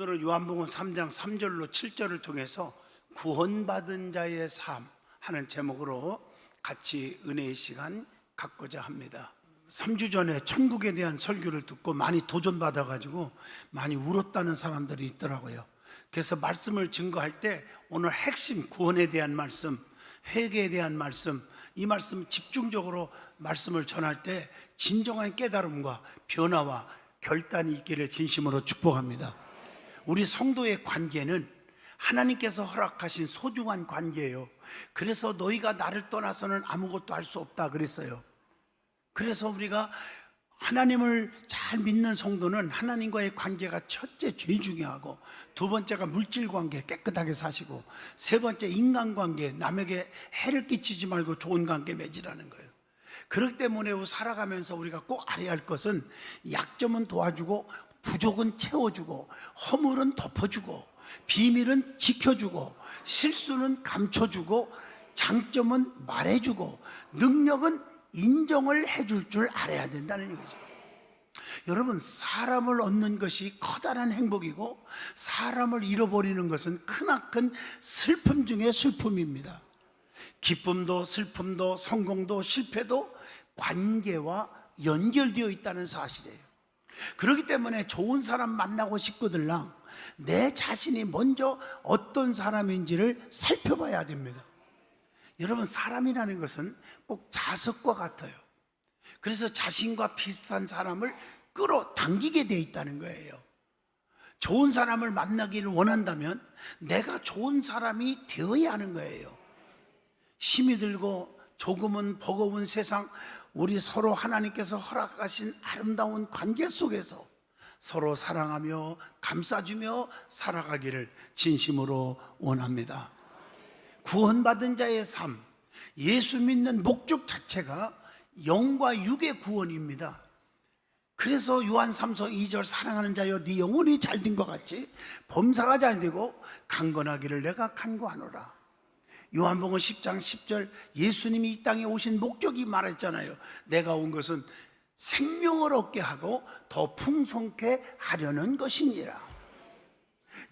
오늘은 요한복음 3장 3절로 7절을 통해서 구원받은 자의 삶 하는 제목으로 같이 은혜의 시간 갖고자 합니다. 3주 전에 천국에 대한 설교를 듣고 많이 도전받아 가지고 많이 울었다는 사람들이 있더라고요. 그래서 말씀을 증거할 때 오늘 핵심 구원에 대한 말씀, 회개에 대한 말씀, 이 말씀 집중적으로 말씀을 전할 때 진정한 깨달음과 변화와 결단이 있기를 진심으로 축복합니다. 우리 성도의 관계는 하나님께서 허락하신 소중한 관계예요. 그래서 너희가 나를 떠나서는 아무것도 할 수 없다 그랬어요. 그래서 우리가 하나님을 잘 믿는 성도는 하나님과의 관계가 첫째 제일 중요하고 두 번째가 물질 관계 깨끗하게 사시고 세 번째 인간 관계 남에게 해를 끼치지 말고 좋은 관계 맺으라는 거예요. 그렇기 때문에 살아가면서 우리가 꼭 알아야 할 것은 약점은 도와주고 부족은 채워주고 허물은 덮어주고 비밀은 지켜주고 실수는 감춰주고 장점은 말해주고 능력은 인정을 해줄 줄 알아야 된다는 거죠. 여러분, 사람을 얻는 것이 커다란 행복이고 사람을 잃어버리는 것은 크나큰 슬픔 중의 슬픔입니다. 기쁨도 슬픔도 성공도 실패도 관계와 연결되어 있다는 사실이에요. 그렇기 때문에 좋은 사람 만나고 싶거들랑 내 자신이 먼저 어떤 사람인지를 살펴봐야 됩니다. 여러분, 사람이라는 것은 꼭 자석과 같아요. 그래서 자신과 비슷한 사람을 끌어당기게 돼 있다는 거예요. 좋은 사람을 만나기를 원한다면 내가 좋은 사람이 되어야 하는 거예요. 힘이 들고 조금은 버거운 세상, 우리 서로 하나님께서 허락하신 아름다운 관계 속에서 서로 사랑하며 감싸주며 살아가기를 진심으로 원합니다. 구원받은 자의 삶, 예수 믿는 목적 자체가 영과 육의 구원입니다. 그래서 요한 3서 2절 사랑하는 자여 네 영혼이 잘 된 것 같이 범사가 잘 되고 강건하기를 내가 간구하노라. 요한복음 10장 10절 예수님이 이 땅에 오신 목적이 말했잖아요. 내가 온 것은 생명을 얻게 하고 더 풍성케 하려는 것이니라.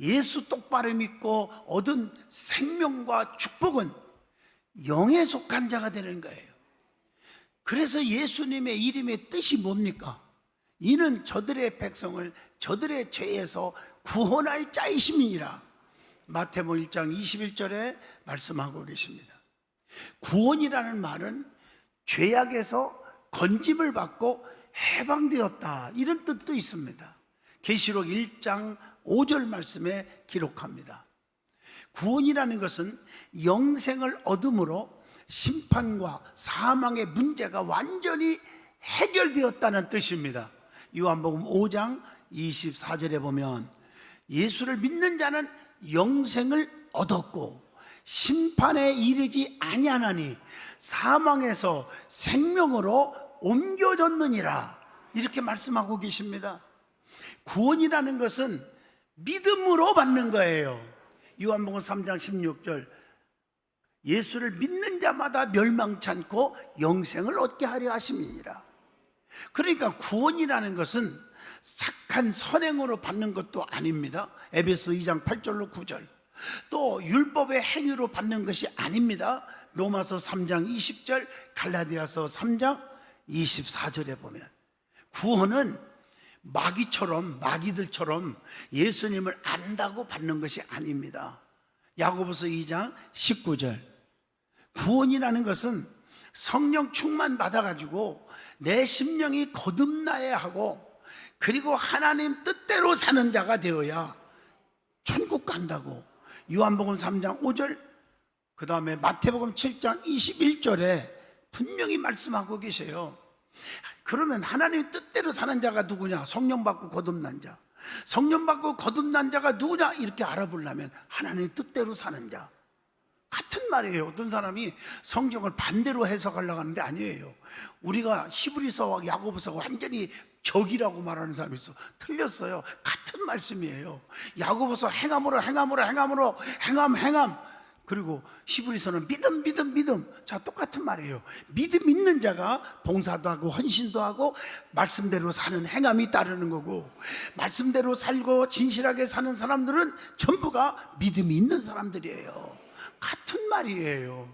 예수 똑바로 믿고 얻은 생명과 축복은 영에 속한 자가 되는 거예요. 그래서 예수님의 이름의 뜻이 뭡니까? 이는 저들의 백성을 저들의 죄에서 구원할 자이심이니라. 마태복음 1장 21절에 말씀하고 계십니다. 구원이라는 말은 죄악에서 건짐을 받고 해방되었다. 이런 뜻도 있습니다. 계시록 1장 5절 말씀에 기록합니다. 구원이라는 것은 영생을 얻음으로 심판과 사망의 문제가 완전히 해결되었다는 뜻입니다. 요한복음 5장 24절에 보면 예수를 믿는 자는 영생을 얻었고 심판에 이르지 아니하나니 사망에서 생명으로 옮겨졌느니라 이렇게 말씀하고 계십니다. 구원이라는 것은 믿음으로 받는 거예요. 요한복음 3장 16절 예수를 믿는 자마다 멸망치 않고 영생을 얻게 하려 하심이니라. 그러니까 구원이라는 것은 착한 선행으로 받는 것도 아닙니다. 에베소 2장 8절로 9절. 또 율법의 행위로 받는 것이 아닙니다. 로마서 3장 20절, 갈라디아서 3장 24절에 보면 구원은 마귀처럼 마귀들처럼 예수님을 안다고 받는 것이 아닙니다. 야고보서 2장 19절. 구원이라는 것은 성령 충만 받아 가지고 내 심령이 거듭나야 하고 그리고 하나님 뜻대로 사는 자가 되어야 천국 간다고 요한복음 3장 5절 그 다음에 마태복음 7장 21절에 분명히 말씀하고 계세요. 그러면 하나님 뜻대로 사는 자가 누구냐? 성령 받고 거듭난 자. 성령 받고 거듭난 자가 누구냐? 이렇게 알아보려면 하나님 뜻대로 사는 자. 같은 말이에요. 어떤 사람이 성경을 반대로 해석하려고 하는데 아니에요. 우리가 히브리서와 야고보서가 완전히 적이라고 말하는 사람이 있어. 틀렸어요. 같은 말씀이에요. 야고보서 행함으로 행함으로 행함으로 행함 행함 그리고 히브리서는 믿음, 믿음, 믿음. 자, 똑같은 말이에요. 믿음 있는 자가 봉사도 하고 헌신도 하고 말씀대로 사는 행함이 따르는 거고 말씀대로 살고 진실하게 사는 사람들은 전부가 믿음이 있는 사람들이에요. 같은 말이에요.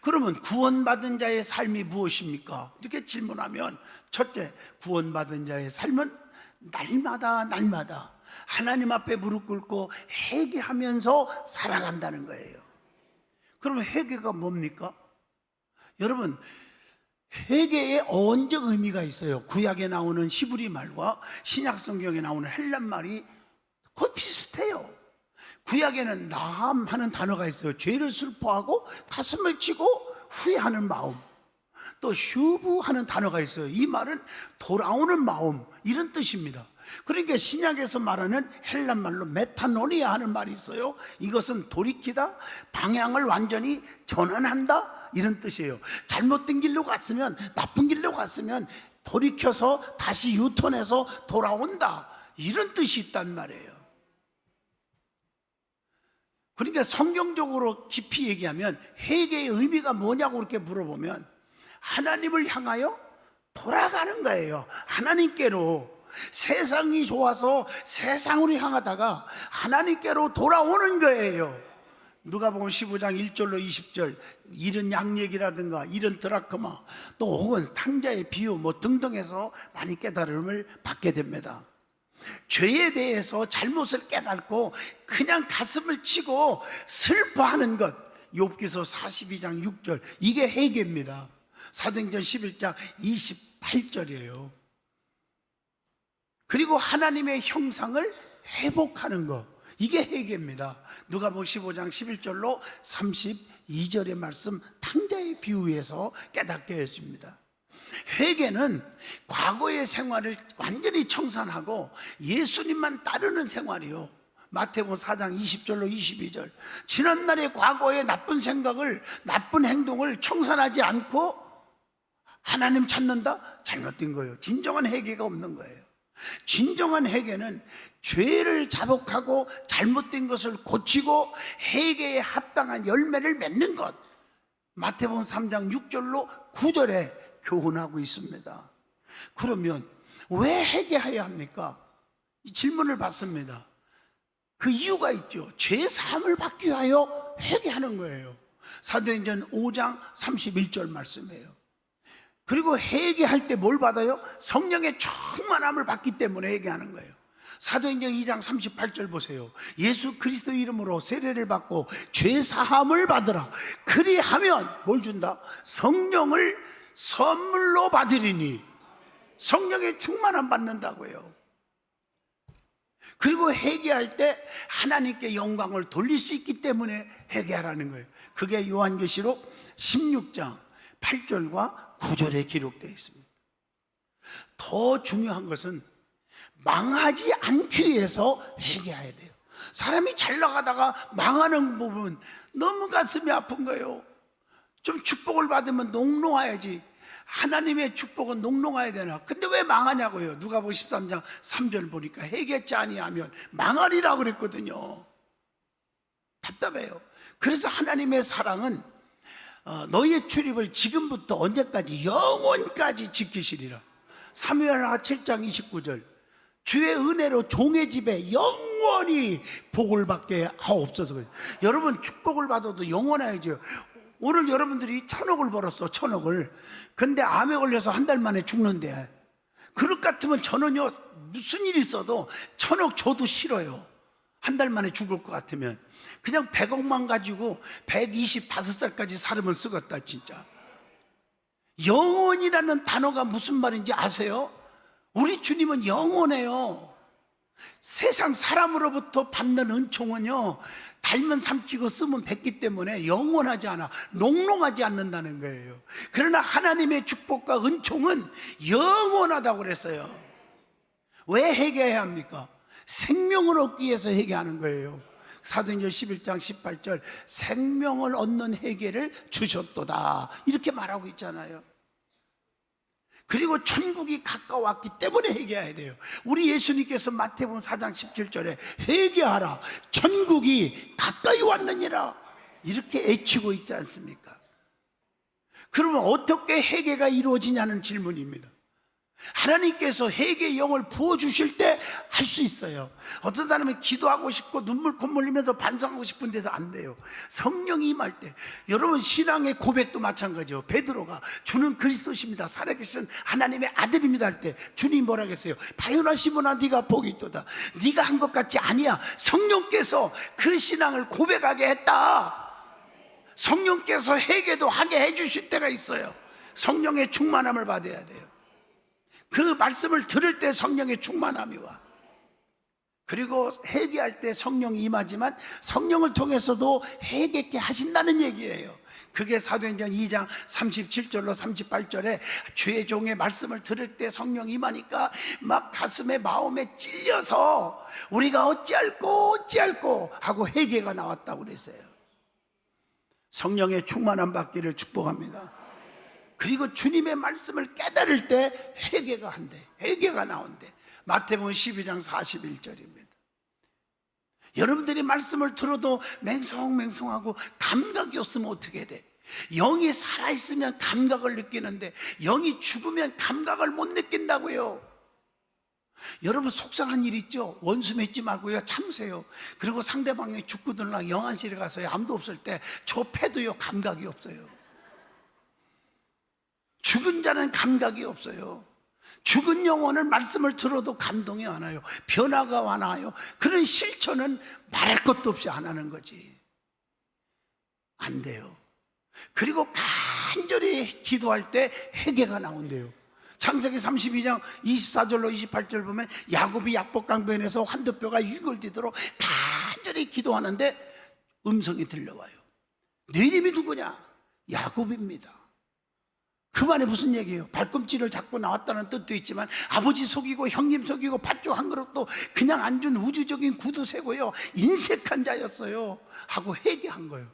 그러면 구원받은 자의 삶이 무엇입니까? 이렇게 질문하면 첫째, 구원받은 자의 삶은 날마다 날마다 하나님 앞에 무릎 꿇고 회개하면서 살아간다는 거예요. 그러면 회개가 뭡니까? 여러분, 회개의 어원적 의미가 있어요. 구약에 나오는 히브리 말과 신약 성경에 나오는 헬란 말이 거의 비슷해요. 구약에는 나함 하는 단어가 있어요. 죄를 슬퍼하고 가슴을 치고 후회하는 마음. 또 슈브 하는 단어가 있어요. 이 말은 돌아오는 마음 이런 뜻입니다. 그러니까 신약에서 말하는 헬란 말로 메타노니아 하는 말이 있어요. 이것은 돌이키다, 방향을 완전히 전환한다 이런 뜻이에요. 잘못된 길로 갔으면 나쁜 길로 갔으면 돌이켜서 다시 유턴해서 돌아온다 이런 뜻이 있단 말이에요. 그러니까 성경적으로 깊이 얘기하면 회개의 의미가 뭐냐고 그렇게 물어보면 하나님을 향하여 돌아가는 거예요. 하나님께로 세상이 좋아서 세상으로 향하다가 하나님께로 돌아오는 거예요. 누가복음 15장 1절로 20절 이런 양얘기라든가 이런 드라크마 또 혹은 탕자의 비유 뭐 등등 해서 많이 깨달음을 받게 됩니다. 죄에 대해서 잘못을 깨닫고 그냥 가슴을 치고 슬퍼하는 것 욥기서 42장 6절 이게 회개입니다. 사도행전 11장 28절이에요. 그리고 하나님의 형상을 회복하는 것 이게 회개입니다. 누가복음 15장 11절로 32절의 말씀 탕자의 비유에서 깨닫게 해줍니다. 회개는 과거의 생활을 완전히 청산하고 예수님만 따르는 생활이요. 마태복음 4장 20절로 22절. 지난날의 과거의 나쁜 생각을 나쁜 행동을 청산하지 않고 하나님 찾는다? 잘못된 거예요. 진정한 회개가 없는 거예요. 진정한 회개는 죄를 자복하고 잘못된 것을 고치고 회개에 합당한 열매를 맺는 것. 마태복음 3장 6절로 9절에 교훈하고 있습니다. 그러면 왜 회개해야 합니까? 이 질문을 받습니다. 그 이유가 있죠. 죄 사함을 받기 위하여 회개하는 거예요. 사도행전 5장 31절 말씀이에요. 그리고 회개할 때 뭘 받아요? 성령의 충만함을 받기 때문에 회개하는 거예요. 사도행전 2장 38절 보세요. 예수 그리스도 이름으로 세례를 받고 죄 사함을 받으라. 그리하면 뭘 준다? 성령을 선물로 받으리니 성령의 충만함 받는다고요. 그리고 회개할 때 하나님께 영광을 돌릴 수 있기 때문에 회개하라는 거예요. 그게 요한계시록 16장 8절과 9절에 기록되어 있습니다. 더 중요한 것은 망하지 않기 위해서 회개해야 돼요. 사람이 잘 나가다가 망하는 부분 너무 가슴이 아픈 거예요. 좀 축복을 받으면 농농해야지. 하나님의 축복은 농농해야 되나? 근데 왜 망하냐고요? 누가 보고 13장 3절 보니까 회개치 아니하면 망하리라 그랬거든요. 답답해요. 그래서 하나님의 사랑은 어, 너희의 출입을 지금부터 언제까지 영원까지 지키시리라. 사무엘하 7장 29절. 주의 은혜로 종의 집에 영원히 복을 받게 하옵소서. 여러분 축복을 받아도 영원해야죠. 오늘 여러분들이 천억을 벌었어, 천억을. 근데 암에 걸려서 한 달 만에 죽는데. 그릇 같으면 저는요, 무슨 일이 있어도 천억 줘도 싫어요. 한 달 만에 죽을 것 같으면. 그냥 100억만 가지고 125살까지 살으면 쓰겠다, 진짜. 영원이라는 단어가 무슨 말인지 아세요? 우리 주님은 영원해요. 세상 사람으로부터 받는 은총은요, 달면 삼키고 쓰면 뱉기 때문에 영원하지 않아. 농농하지 않는다는 거예요. 그러나 하나님의 축복과 은총은 영원하다고 그랬어요. 왜 회개해야 합니까? 생명을 얻기 위해서 회개하는 거예요. 사도행전 11장 18절 생명을 얻는 회개를 주셨도다. 이렇게 말하고 있잖아요. 그리고 천국이 가까웠기 때문에 회개해야 돼요. 우리 예수님께서 마태복음 4장 17절에 회개하라. 천국이 가까이 왔느니라. 이렇게 애치고 있지 않습니까? 그러면 어떻게 회개가 이루어지냐는 질문입니다. 하나님께서 회개의 영을 부어주실 때 할 수 있어요. 어떤 사람은 기도하고 싶고 눈물 콧물 흘리면서 반성하고 싶은데도 안 돼요. 성령이 임할 때. 여러분, 신앙의 고백도 마찬가지요. 베드로가 주는 그리스도십니다. 살아계신 하나님의 아들입니다 할 때 주님 뭐라 했어요? 바요나 시모나 네가 복이 있도다. 네가 한 것 같지 아니야. 성령께서 그 신앙을 고백하게 했다. 성령께서 회개도 하게 해주실 때가 있어요. 성령의 충만함을 받아야 돼요. 그 말씀을 들을 때 성령의 충만함이 와. 그리고 회개할 때 성령이 임하지만 성령을 통해서도 회개케 하신다는 얘기예요. 그게 사도행전 2장 37절로 38절에 주의 종의 말씀을 들을 때 성령이 임하니까 막 가슴에 마음에 찔려서 우리가 어찌할꼬 어찌할꼬 하고 회개가 나왔다고 그랬어요. 성령의 충만함 받기를 축복합니다. 그리고 주님의 말씀을 깨달을 때 회개가 한대. 회개가 나온대. 마태복음 12장 41절입니다. 여러분들이 말씀을 들어도 맹송맹송하고 감각이 없으면 어떻게 돼? 영이 살아있으면 감각을 느끼는데 영이 죽으면 감각을 못 느낀다고요. 여러분 속상한 일 있죠? 원수 맺지 말고요 참으세요 그리고 상대방이 죽고들랑 영안실에 가서 아무도 없을 때 저 패도요 감각이 없어요 죽은 자는 감각이 없어요. 죽은 영혼은 말씀을 들어도 감동이 안 와요. 변화가 와나요. 그런 실천은 말할 것도 없이 안 하는 거지. 안 돼요. 그리고 간절히 기도할 때 회개가 나온대요. 창세기 32장 24절로 28절 보면 야곱이 약복강변에서 한두뼈가 유골되도록 간절히 기도하는데 음성이 들려와요. 네 이름이 누구냐? 야곱입니다. 그 말이 무슨 얘기예요? 발꿈치를 잡고 나왔다는 뜻도 있지만 아버지 속이고 형님 속이고 팥죽 한 그릇도 그냥 안 준 우주적인 구두쇠고요. 인색한 자였어요. 하고 회개한 거예요.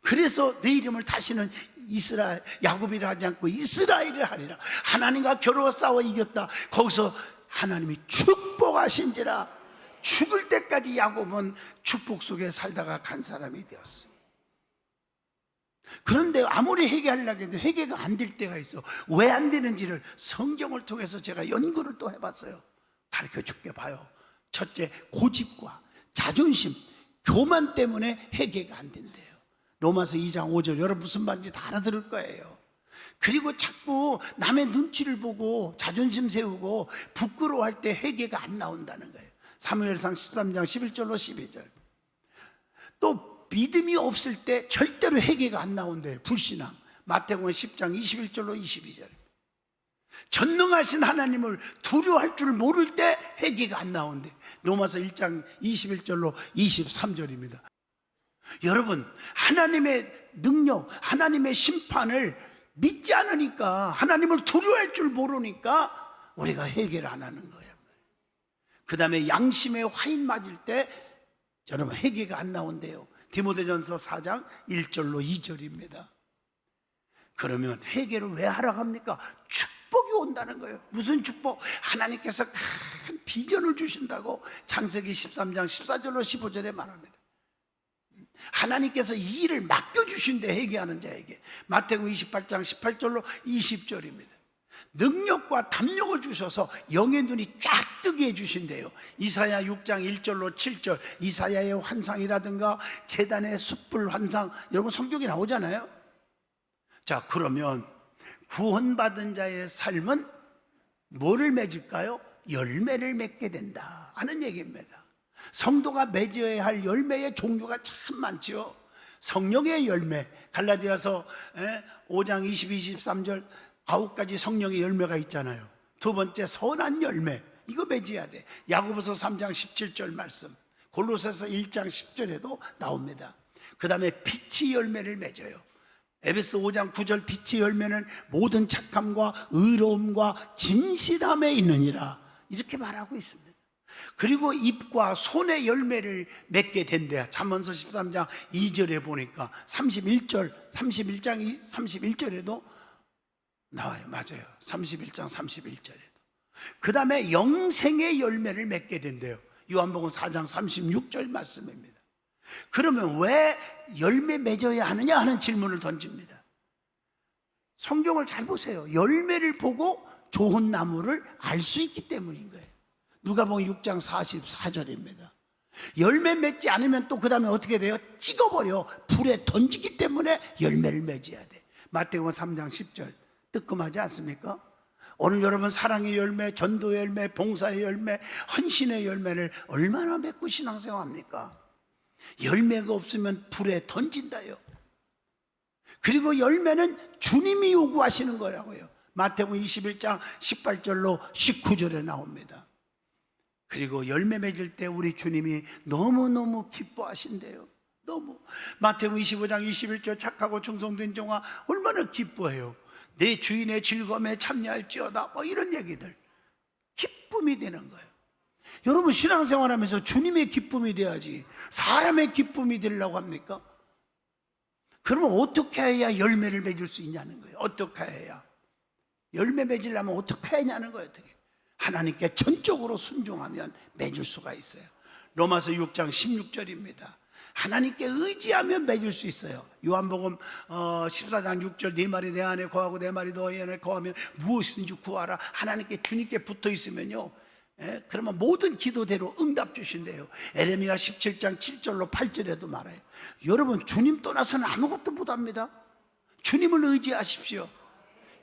그래서 내 이름을 다시는 이스라엘 야곱이라 하지 않고 이스라엘을 하리라 하나님과 겨루어 싸워 이겼다. 거기서 하나님이 축복하신지라 죽을 때까지 야곱은 축복 속에 살다가 간 사람이 되었어요 그런데 아무리 회개하려고 해도 회개가 안 될 때가 있어. 왜 안 되는지를 성경을 통해서 제가 연구를 또 해봤어요. 가르쳐 줄게 봐요. 첫째, 고집과 자존심, 교만 때문에 회개가 안 된대요. 로마서 2장 5절, 여러분 무슨 말인지 다 알아들을 거예요. 그리고 자꾸 남의 눈치를 보고 자존심 세우고 부끄러워할 때 회개가 안 나온다는 거예요. 사무엘상 13장 11절로 12절. 또 믿음이 없을 때 절대로 회개가 안 나온대요. 불신앙. 마태복음 10장 21절로 22절. 전능하신 하나님을 두려워할 줄 모를 때 회개가 안 나온대. 로마서 1장 21절로 23절입니다. 여러분, 하나님의 능력, 하나님의 심판을 믿지 않으니까, 하나님을 두려워할 줄 모르니까 우리가 회개를 안 하는 거예요. 그 다음에 양심의 화인 맞을 때 여러분 회개가 안 나온대요. 디모데전서 4장 1절로 2절입니다. 그러면 회개를 왜 하라 합니까? 축복이 온다는 거예요. 무슨 축복? 하나님께서 큰 비전을 주신다고 창세기 13장 14절로 15절에 말합니다. 하나님께서 이 일을 맡겨주신대 회개하는 자에게 마태복음 28장 18절로 20절입니다. 능력과 담력을 주셔서 영의 눈이 쫙 뜨게 해주신대요. 이사야 6장 1절로 7절, 이사야의 환상이라든가 재단의 숯불 환상, 여러분 성경에 나오잖아요. 자, 그러면 구원받은 자의 삶은 뭐를 맺을까요? 열매를 맺게 된다 하는 얘기입니다. 성도가 맺어야 할 열매의 종류가 참 많죠. 성령의 열매, 갈라디아서 5장 22, 23절 아홉 가지 성령의 열매가 있잖아요. 두 번째 선한 열매 이거 맺어야 돼. 야고보서 3장 17절 말씀, 골로새서 1장 10절에도 나옵니다. 그 다음에 빛의 열매를 맺어요. 에베소 5장 9절 빛의 열매는 모든 착함과 의로움과 진실함에 있느니라 이렇게 말하고 있습니다. 그리고 입과 손의 열매를 맺게 된대요. 잠언서 13장 2절에 보니까 31절, 31장 31절에도 나와요. 맞아요. 31장 31절에도. 그 다음에 영생의 열매를 맺게 된대요. 요한복음 4장 36절 말씀입니다. 그러면 왜 열매 맺어야 하느냐 하는 질문을 던집니다. 성경을 잘 보세요. 열매를 보고 좋은 나무를 알 수 있기 때문인 거예요. 누가복음 6장 44절입니다. 열매 맺지 않으면 또 그 다음에 어떻게 돼요? 찍어버려 불에 던지기 때문에 열매를 맺어야 돼. 마태복음 3장 10절 뜨끔하지 않습니까? 오늘 여러분 사랑의 열매, 전도의 열매, 봉사의 열매, 헌신의 열매를 얼마나 맺고 신앙생활합니까? 열매가 없으면 불에 던진다요. 그리고 열매는 주님이 요구하시는 거라고요. 마태복음 21장 18절로 19절에 나옵니다. 그리고 열매 맺을 때 우리 주님이 너무너무 기뻐하신대요. 너무. 마태복음 25장 21절 착하고 충성된 종아 얼마나 기뻐해요. 내 주인의 즐거움에 참여할지어다. 뭐 이런 얘기들. 기쁨이 되는 거예요. 여러분 신앙생활 하면서 주님의 기쁨이 돼야지 사람의 기쁨이 되려고 합니까? 그러면 어떻게 해야 열매를 맺을 수 있냐는 거예요. 어떻게 해야? 열매 맺으려면 어떻게 해냐는 거예요. 어떻게? 하나님께 전적으로 순종하면 맺을 수가 있어요. 로마서 6장 16절입니다. 하나님께 의지하면 맺을 수 있어요. 요한복음 어, 14장 6절 네 말이 내 안에 거하고 내 말이 너희 안에 거하면 무엇이든지 구하라. 하나님께 주님께 붙어 있으면요. 예? 그러면 모든 기도대로 응답 주신대요. 에레미야 17장 7절로 8절에도 말해요. 여러분 주님 떠나서는 아무것도 못합니다. 주님을 의지하십시오.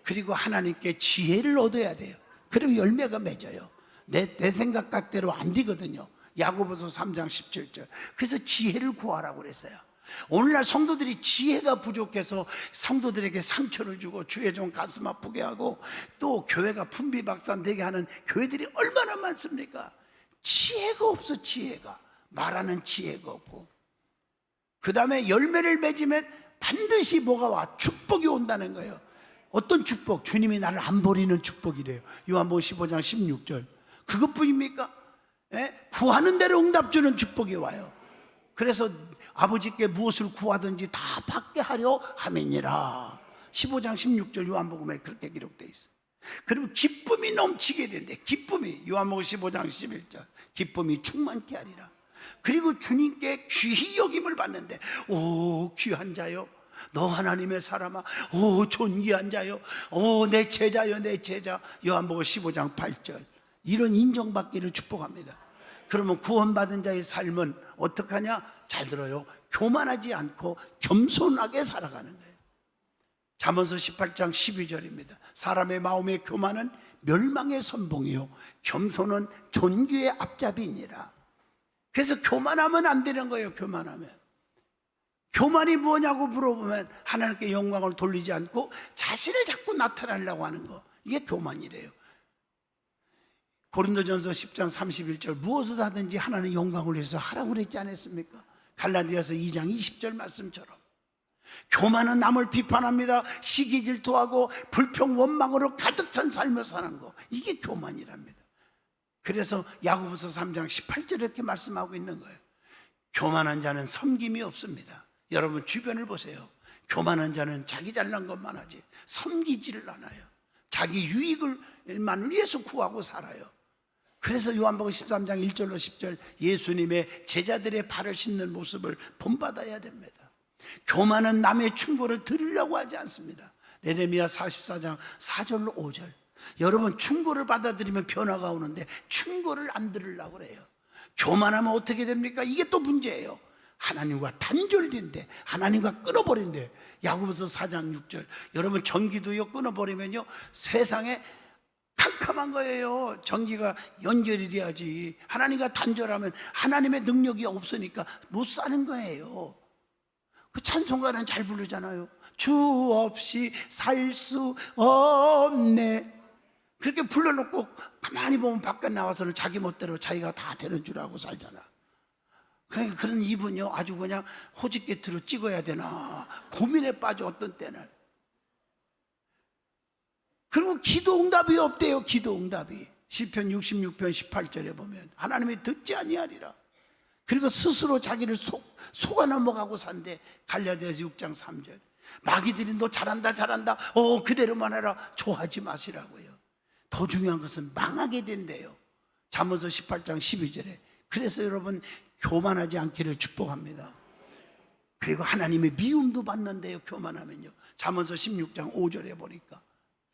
그리고 하나님께 지혜를 얻어야 돼요. 그럼 열매가 맺어요. 내, 내 생각 각대로 안 되거든요. 야고보서 3장 17절. 그래서 지혜를 구하라고 그랬어요. 오늘날 성도들이 지혜가 부족해서 성도들에게 상처를 주고 주의 종 가슴 아프게 하고 또 교회가 풍비박산되게 하는 교회들이 얼마나 많습니까? 지혜가 없어 지혜가 말하는 지혜가 없고 그 다음에 열매를 맺으면 반드시 뭐가 와 축복이 온다는 거예요. 어떤 축복? 주님이 나를 안 버리는 축복이래요. 요한복음 15장 16절. 그것뿐입니까? 예? 구하는 대로 응답 주는 축복이 와요. 그래서 아버지께 무엇을 구하든지 다 받게 하려 함이니라. 15장 16절 요한복음에 그렇게 기록되어 있어요. 그리고 기쁨이 넘치게 된대. 기쁨이 요한복음 15장 11절. 기쁨이 충만케 하리라. 그리고 주님께 귀히 여김을 받는데 오 귀한 자요. 너 하나님의 사람아, 오 존귀한 자요, 오 내 제자요, 내 제자. 요한복음 15장 8절 이런 인정받기를 축복합니다. 그러면 구원받은 자의 삶은 어떻게 하냐? 잘 들어요. 교만하지 않고 겸손하게 살아가는 거예요. 잠언서 18장 12절입니다. 사람의 마음의 교만은 멸망의 선봉이요 겸손은 존귀의 앞잡이니라. 그래서 교만하면 안 되는 거예요. 교만하면. 교만이 뭐냐고 물어보면 하나님께 영광을 돌리지 않고 자신을 자꾸 나타내려고 하는 거. 이게 교만이래요. 고린도전서 10장 31절 무엇을 하든지 하나님 영광을 위해서 하라고 그랬지 않았습니까? 갈라디아서 2장 20절 말씀처럼 교만은 남을 비판합니다. 시기 질투하고 불평 원망으로 가득 찬 삶을 사는 거. 이게 교만이랍니다. 그래서 야고보서 3장 18절에 이렇게 말씀하고 있는 거예요. 교만한 자는 섬김이 없습니다. 여러분 주변을 보세요. 교만한 자는 자기 잘난 것만 하지 섬기지를 않아요. 자기 유익을만 위해서 구하고 살아요. 그래서 요한복음 13장 1절로 10절 예수님의 제자들의 발을 씻는 모습을 본받아야 됩니다. 교만은 남의 충고를 들으려고 하지 않습니다. 레레미야 44장 4절로 5절. 여러분 충고를 받아들이면 변화가 오는데 충고를 안 들으려고 그래요. 교만하면 어떻게 됩니까? 이게 또 문제예요. 하나님과 단절된대. 하나님과 끊어버린대. 야고보서 4장 6절. 여러분 전기도요 끊어버리면요 세상에 캄캄한 거예요. 전기가 연결이 돼야지. 하나님과 단절하면 하나님의 능력이 없으니까 못 사는 거예요. 그 찬송가는 잘 부르잖아요. 주 없이 살 수 없네. 그렇게 불러놓고 가만히 보면 밖에 나와서는 자기 멋대로 자기가 다 되는 줄 알고 살잖아. 그러니까 그런 이분이요 아주 그냥 호집게트로 찍어야 되나 고민에 빠져 어떤 때는. 그리고 기도 응답이 없대요. 기도 응답이. 시편 66편 18절에 보면 하나님이 듣지 아니하리라. 그리고 스스로 자기를 속, 속아 넘어가고 산대. 갈라디아서 6장 3절. 마귀들이 너 잘한다 잘한다. 어 그대로만 해라. 좋아하지 마시라고요. 더 중요한 것은 망하게 된대요. 잠언서 18장 12절에. 그래서 여러분 교만하지 않기를 축복합니다. 그리고 하나님의 미움도 받는데요. 교만하면요. 잠언서 16장 5절에 보니까.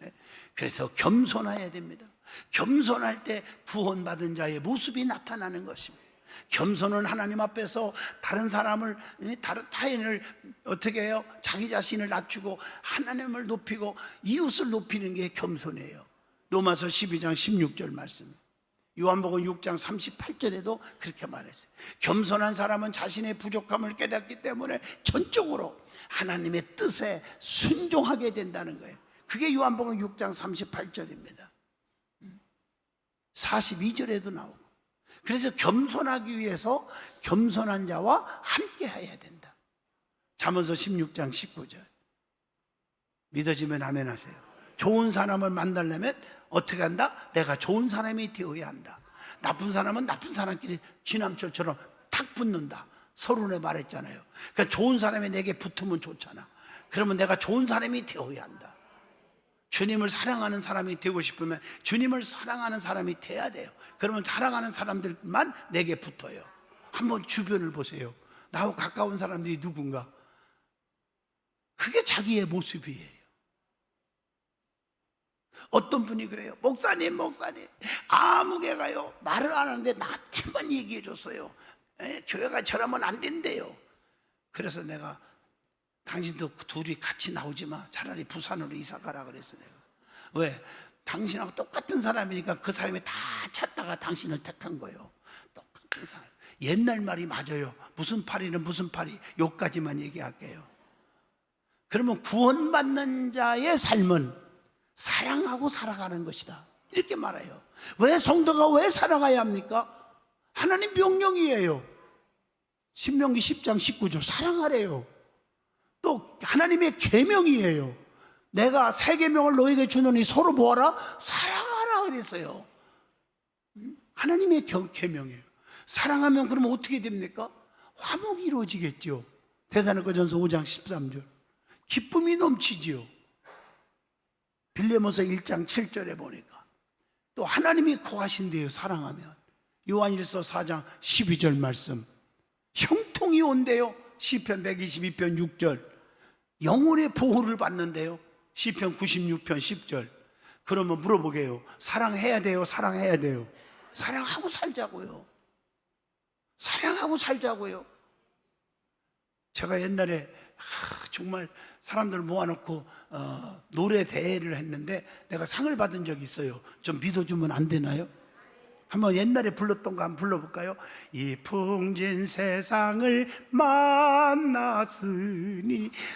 예. 그래서 겸손해야 됩니다. 겸손할 때 구원받은 자의 모습이 나타나는 것입니다. 겸손은 하나님 앞에서 다른 사람을 예, 다른 타인을 어떻게 해요? 자기 자신을 낮추고 하나님을 높이고 이웃을 높이는 게 겸손이에요. 로마서 12장 16절 말씀. 요한복음 6장 38절에도 그렇게 말했어요. 겸손한 사람은 자신의 부족함을 깨닫기 때문에 전적으로 하나님의 뜻에 순종하게 된다는 거예요. 그게 요한복음 6장 38절입니다. 42절에도 나오고. 그래서 겸손하기 위해서 겸손한 자와 함께 해야 된다. 잠언서 16장 19절. 믿어지면 아멘 하세요. 좋은 사람을 만나려면 어떻게 한다? 내가 좋은 사람이 되어야 한다. 나쁜 사람은 나쁜 사람끼리 지남철처럼 탁 붙는다. 서론에 말했잖아요. 그러니까 좋은 사람이 내게 붙으면 좋잖아. 그러면 내가 좋은 사람이 되어야 한다. 주님을 사랑하는 사람이 되고 싶으면 주님을 사랑하는 사람이 돼야 돼요. 그러면 사랑하는 사람들만 내게 붙어요. 한번 주변을 보세요. 나하고 가까운 사람들이 누군가? 그게 자기의 모습이에요. 어떤 분이 그래요. 목사님, 목사님, 아무개 가요. 말을 안 하는데 나한테만 얘기해 줬어요. 에, 교회가 저러면 안 된대요. 그래서 내가 당신도 둘이 같이 나오지 마. 차라리 부산으로 이사 가라 그랬어 내가. 왜? 당신하고 똑같은 사람이니까 그 사람이 다 찾다가 당신을 택한 거예요. 똑같은 사람. 옛날 말이 맞아요. 무슨 파리는 무슨 파리. 요까지만 얘기할게요. 그러면 구원받는 자의 삶은 사랑하고 살아가는 것이다. 이렇게 말해요. 왜 성도가 왜 살아가야 합니까? 하나님 명령이에요. 신명기 10장 19절 사랑하래요. 또 하나님의 계명이에요. 내가 세 계명을 너에게 주노니 서로 보아라 사랑하라 그랬어요. 하나님의 경- 계명이에요. 사랑하면 그러면 어떻게 됩니까? 화목이 이루어지겠죠. 대사는거전서 5장 13절. 기쁨이 넘치지요. 빌레모서 1장 7절에 보니까 또 하나님이 구하신대요. 사랑하면. 요한일서 4장 12절 말씀. 형통이 온대요. 시편 122편 6절. 영혼의 보호를 받는데요. 시편 96편 10절. 그러면 물어보게요. 사랑해야 돼요. 사랑해야 돼요. 사랑하고 살자고요. 사랑하고 살자고요. 제가 옛날에 하, 정말 사람들 모아놓고 어, 노래 대회를 했는데 내가 상을 받은 적이 있어요. 좀 믿어주면 안 되나요? 한번 옛날에 불렀던 거 한번 불러볼까요? 이 풍진 세상을 만났으니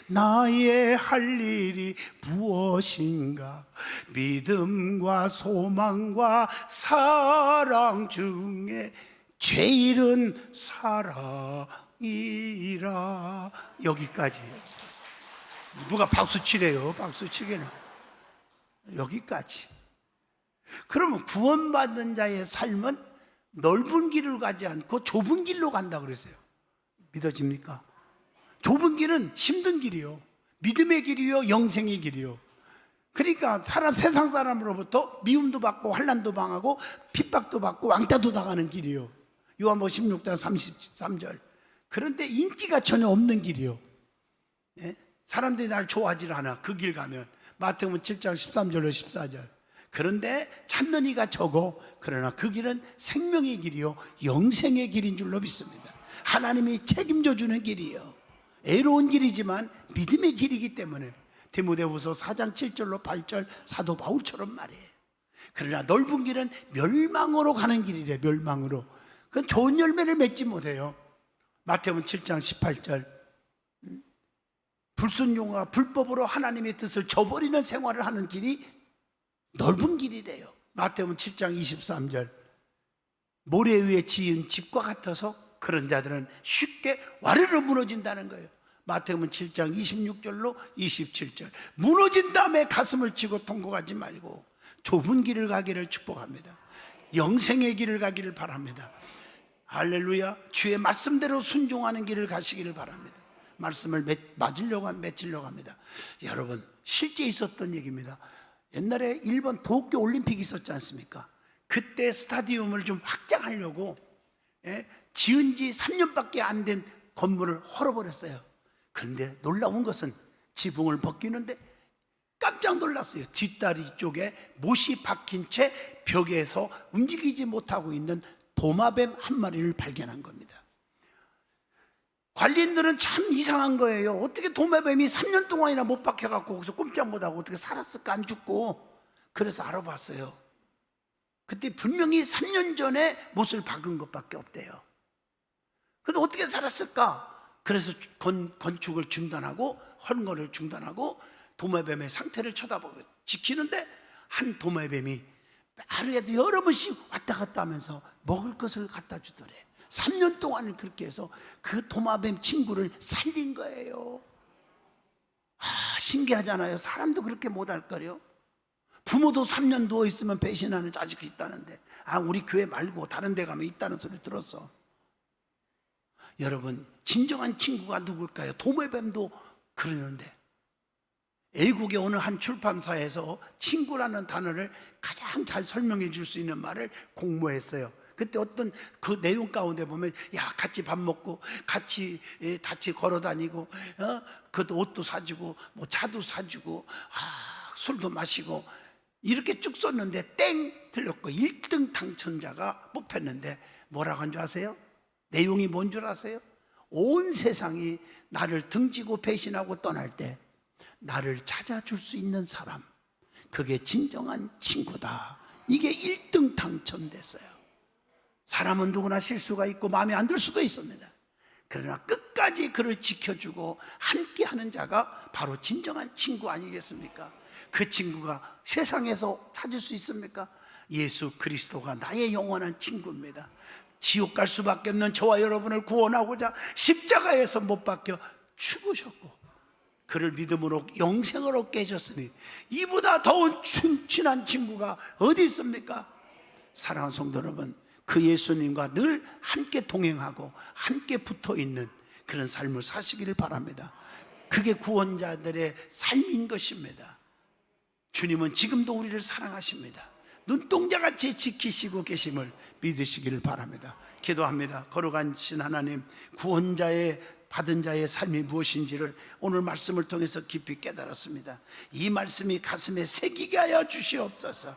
나의 할 일이 무엇인가? 믿음과 소망과 사랑 중에 제일은 사랑이라. 여기까지. 누가 박수 치래요? 박수 치기는. 여기까지 그러면 구원받는 자의 삶은 넓은 길을 가지 않고 좁은 길로 간다 그랬어요. 믿어집니까? 좁은 길은 힘든 길이요. 믿음의 길이요, 영생의 길이요. 그러니까 사람 세상 사람으로부터 미움도 받고 환란도 당하고 핍박도 받고 왕따도 당하는 길이요. 요한복음 16장 33절. 그런데 인기가 전혀 없는 길이요. 예? 사람들이 날 좋아하지 않아. 그 길 가면 마태복음 7장 13절로 14절. 그런데 찾는 이가 적어 그러나 그 길은 생명의 길이요 영생의 길인 줄로 믿습니다. 하나님이 책임져 주는 길이요. 애로운 길이지만 믿음의 길이기 때문에 디모데후서 4장 7절로 8절 사도 바울처럼 말해요. 그러나 넓은 길은 멸망으로 가는 길이래 멸망으로. 그건 좋은 열매를 맺지 못해요. 마태복음 7장 18절 불순종과 불법으로 하나님의 뜻을 저버리는 생활을 하는 길이 넓은 길이래요. 마태복음 7장 23절. 모래 위에 지은 집과 같아서 그런 자들은 쉽게 와르르 무너진다는 거예요. 마태복음 7장 26절로 27절. 무너진 다음에 가슴을 치고 통곡하지 말고 좁은 길을 가기를 축복합니다. 영생의 길을 가기를 바랍니다. 할렐루야. 주의 말씀대로 순종하는 길을 가시기를 바랍니다. 말씀을 맺, 맞으려고 한- 맺으려고 합니다. 여러분, 실제 있었던 얘기입니다. 옛날에 일본 도쿄 올림픽이 있었지 않습니까? 그때 스타디움을 좀 확장하려고 예? 지은 지 3년밖에 안 된 건물을 헐어버렸어요. 그런데 놀라운 것은 지붕을 벗기는데 깜짝 놀랐어요. 뒷다리 쪽에 못이 박힌 채 벽에서 움직이지 못하고 있는 도마뱀 한 마리를 발견한 겁니다. 관리인들은 참 이상한 거예요. 어떻게 도마뱀이 3년 동안이나 못 박혀갖고 거기서 꼼짝 못하고 어떻게 살았을까 안 죽고 그래서 알아봤어요. 그때 분명히 3년 전에 못을 박은 것밖에 없대요. 근데 어떻게 살았을까? 그래서 건, 건축을 중단하고 헌거를 중단하고 도마뱀의 상태를 쳐다보고 지키는데 한 도마뱀이 하루에도 여러 번씩 왔다 갔다 하면서 먹을 것을 갖다 주더래. 3년 동안을 그렇게 해서 그 도마뱀 친구를 살린 거예요. 아, 신기하잖아요. 사람도 그렇게 못할 거요. 부모도 3년 누워 있으면 배신하는 자식이 있다는데, 아, 우리 교회 말고 다른 데 가면 있다는 소리 들었어. 여러분, 진정한 친구가 누굴까요? 도매뱀도 그러는데. 애국의 어느 한 출판사에서 친구라는 단어를 가장 잘 설명해 줄 수 있는 말을 공모했어요. 그때 어떤 그 내용 가운데 보면 야 같이 밥 먹고 같이 예, 같이 걸어 다니고 어? 그 옷도 사주고 뭐 차도 사주고 아, 술도 마시고 이렇게 쭉 썼는데 땡 틀렸고 1등 당첨자가 뽑혔는데 뭐라고 한 줄 아세요? 내용이 뭔 줄 아세요? 온 세상이 나를 등지고 배신하고 떠날 때 나를 찾아줄 수 있는 사람 그게 진정한 친구다 이게 1등 당첨됐어요 사람은 누구나 실수가 있고 마음에 안 들 수도 있습니다 그러나 끝까지 그를 지켜주고 함께 하는 자가 바로 진정한 친구 아니겠습니까? 그 친구가 세상에서 찾을 수 있습니까? 예수 그리스도가 나의 영원한 친구입니다. 지옥 갈 수밖에 없는 저와 여러분을 구원하고자 십자가에서 못 박혀 죽으셨고 그를 믿음으로 영생을 얻게 하셨으니 이보다 더운 친- 친한 친구가 어디 있습니까? 사랑하는 성도 여러분, 그 예수님과 늘 함께 동행하고 함께 붙어 있는 그런 삶을 사시기를 바랍니다. 그게 구원자들의 삶인 것입니다. 주님은 지금도 우리를 사랑하십니다. 눈동자같이 지키시고 계심을 믿으시기를 바랍니다. 기도합니다. 거룩하신 하나님, 구원자의 받은 자의 삶이 무엇인지를 오늘 말씀을 통해서 깊이 깨달았습니다. 이 말씀이 가슴에 새기게 하여 주시옵소서.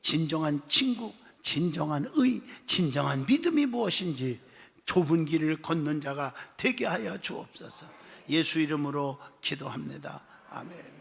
진정한 친구, 진정한 의, 진정한 믿음이 무엇인지 좁은 길을 걷는 자가 되게 하여 주옵소서. 예수 이름으로 기도합니다. 아멘.